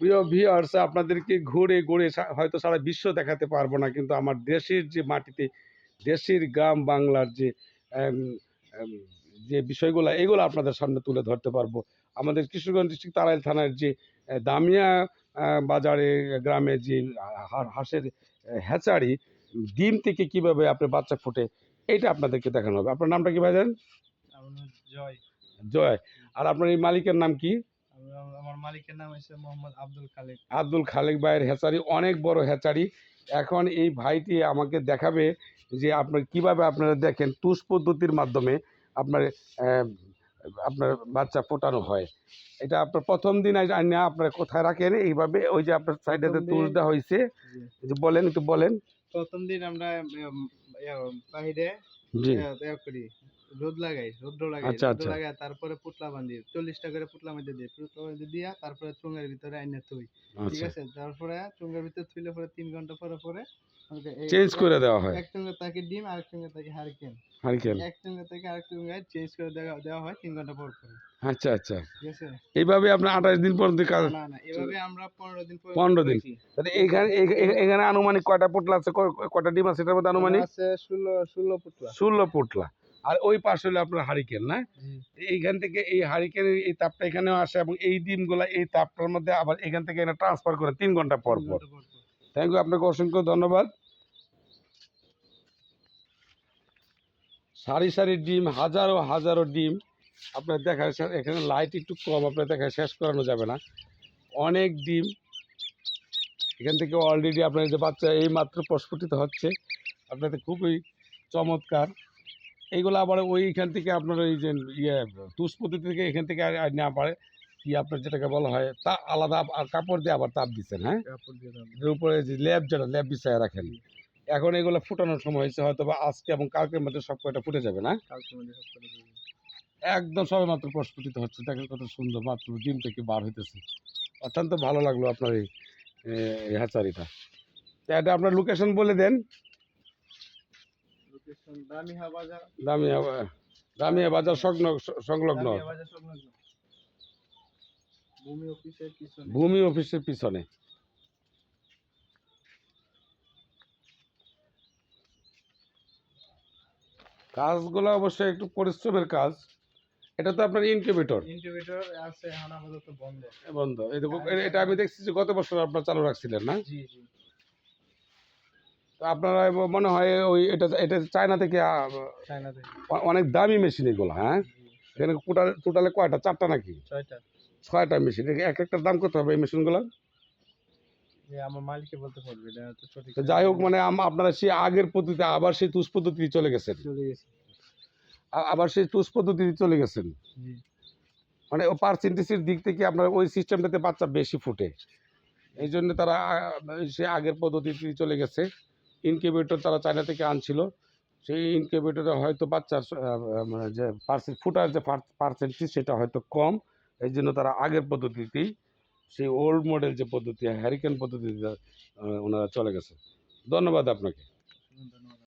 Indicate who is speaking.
Speaker 1: প্রিয় ভিউয়ার্স আপনাদেরকে ঘুরে ঘুরে হয়তো সারা বিশ্ব দেখাতে পারব না কিন্তু আমার দেশের যে মাটিতে দেশের গ্রাম বাংলার যে যে বিষয়গুলো এগুলো আপনাদের সামনে তুলে ধরতে পারব। আমাদের কিশোরগঞ্জ ডিস্ট্রিক্ট তারাইল থানার যে দামিয়া বাজারে গ্রামে যে হাঁসের হ্যাচারি ডিম থেকে কীভাবে আপনার বাচ্চা ফোটে এটা আপনাদেরকে দেখানো হবে। আপনার নামটা কি ভাইজান?
Speaker 2: আমার জয়।
Speaker 1: জয়। আর আপনার এই মালিকের নাম কি?
Speaker 2: মালিকের নাম হচ্ছে মোহাম্মদ আব্দুল খালেক।
Speaker 1: আব্দুল খালেক ভাইয়ের হ্যাচারি অনেক বড় হ্যাচারি। এখন এই ভাইটি আমাকে দেখাবে যে আপনার কীভাবে আপনারা দেখেন তুষ পদ্ধতির মাধ্যমে আপনার আপনার বাচ্চা ফোটানো হয়। এটা আপনার প্রথম দিন আপনার কোথায় রাখেন? এইভাবে ওই যে আপনার সাইডে
Speaker 2: প্রথম
Speaker 1: তুষ দেওয়া হয়েছে। যে বলেন একটু বলেন।
Speaker 2: প্রথম দিন আমরা বাহিরে
Speaker 1: জি।
Speaker 2: করি। রোদ লাগাই রোদ্র লাগাই
Speaker 1: আচ্ছা, আচ্ছা।
Speaker 2: লাগাই তারপরে পুতলা বান্ধি চল্লিশটা করে পুতলা মধ্যে দিই। পুতলা মধ্যে দিয়া তারপরে চুঙ্গের ভিতরে আইনা থুই ঠিক
Speaker 1: আচ্ছা।
Speaker 2: আছে? তারপরে চুঙ্গের ভিতরে থুইলে পরে তিন ঘণ্টা পরে পরে
Speaker 1: চেঞ্জ করে দেওয়া হয়।
Speaker 2: এক চুঙ্গে তাকে ডিম আরেক চুঙ্গে তাকে হারিকেন।
Speaker 1: হারিকেন।
Speaker 2: এক চুঙ্গে থেকে আরেক চুঙ্গে চেঞ্জ করে দেওয়া দেওয়া হয় তিন ঘণ্টা পর পরে।
Speaker 1: আচ্ছা আচ্ছা।
Speaker 2: ঠিক আছে?
Speaker 1: এইভাবে আপনার আঠাশ দিন পর্যন্ত কাজ
Speaker 2: না না এভাবে আমরা পনেরো দিন পরে
Speaker 1: 15 দিন। তাহলে এই- এখানে আনুমানিক কয়টা পোটলা আছে? কয়টা ডিম আছে? এটার মধ্যে আনুমানিক?
Speaker 2: আছে ষোলো ষোলো পুতলা।
Speaker 1: ষোলো পোটলা আর ওই পাশে হলো আপনার হারিকেন না? এইখান থেকে এই হারিকেনের এই তাপটা এখানেও আসে এবং এই ডিমগুলো এই তাপটার মধ্যে আবার এখান থেকে এখানে ট্রান্সফার করে তিন ঘণ্টা পর পর। থ্যাংক ইউ আপনাকে অসংখ্য ধন্যবাদ। সারি সারি ডিম হাজারো হাজারো ডিম। আপনার দেখায় শে- এখানে লাইট একটু কম আপনার দেখায় শেষ করানো যাবে না। অনেক ডিম। এখান থেকে অলরেডি আপনার যে বাচ্চা এই মাত্র প্রস্ফুটিত হচ্ছে। আপনাদের খুবই চমৎকার। এইগুলো আবার ওইখান থেকে আপনার ওই যে ইয়ে তুষ পদ্ধতি থেকে এখান থেকে আর নেওয়া পারে। কি আপনার যেটাকে বলা হয় তা আলাদা আর কাপড় দিয়ে আবার তাপ দিচ্ছেন হ্যাঁ? উপরে যে ল্যাব যেটা ল্যাব বিছায় রাখেন। এখন এগুলো ফুটানোর সময় হয়েছে হয়তো বা আজকে এবং কালকের মধ্যে সব কয়টা ফুটে যাবে না। একদম সবে মাত্র প্রস্ফুটিত হচ্ছে। দেখেন কত সুন্দর মাত্র ডিম থেকে বার হইতেছে। অত্যন্ত ভালো লাগল আপনার এই এই হ্যাচারিটা এটা আপনার লোকেশন বলে দেন। দামিয়া দামিয়া বাজার? সংলগ্ন
Speaker 2: ভূমি অফিসের পিছনে।
Speaker 1: কাজগুলো অবশ্যই একটু পরিশ্রমের কাজ। এটা তো আপনার ইনকিউবেটর।
Speaker 2: ইনকিউবেটর আছে এখন আপাতত বন্ধ।
Speaker 1: বন্ধ। এটা আমি দেখছি যে গত বছর আপনার চালু রাখছিলেন না?
Speaker 2: জি জি।
Speaker 1: আপনারা মনে হয় ওই এটা এটা চায়না থেকে অনেক দামি মেশিন এগুলো হ্যাঁ? এখানে টোটাল টোটালে কয়টা? চারটা নাকি?
Speaker 2: ছয়টা।
Speaker 1: ছয়টা মেশিন এক একটার দাম কত হবে এই মেশিনগুলো
Speaker 2: আমার মালিককে বলতে পারবে
Speaker 1: যাই হোক মানে আপনারা সেই আগের পদ্ধতিতে আবার সেই তুষ পদ্ধতি চলে গেছেন। আবার সেই তুষ পদ্ধতিতে চলে গেছেন। মানে ও পার্সেন্টেজের দিক থেকে আপনার ওই সিস্টেমটাতে বাচ্চা বেশি ফুটে। এই জন্য তারা সে আগের পদ্ধতিতে চলে গেছে। ইনকিউবেটর তারা চায়না থেকে আনছিল। সেই ইনকিউবেটরে হয়তো বাচ্চার মানে যে পার্সেন্ট ফুটার যে পার্সেন্টেজ সেটা হয়তো কম। এই জন্য তারা আগের পদ্ধতিতেই সেই ওল্ড মডেল যে পদ্ধতি হ্যারিকেন পদ্ধতিতে ওনারা চলে গেছে। ধন্যবাদ আপনাকে।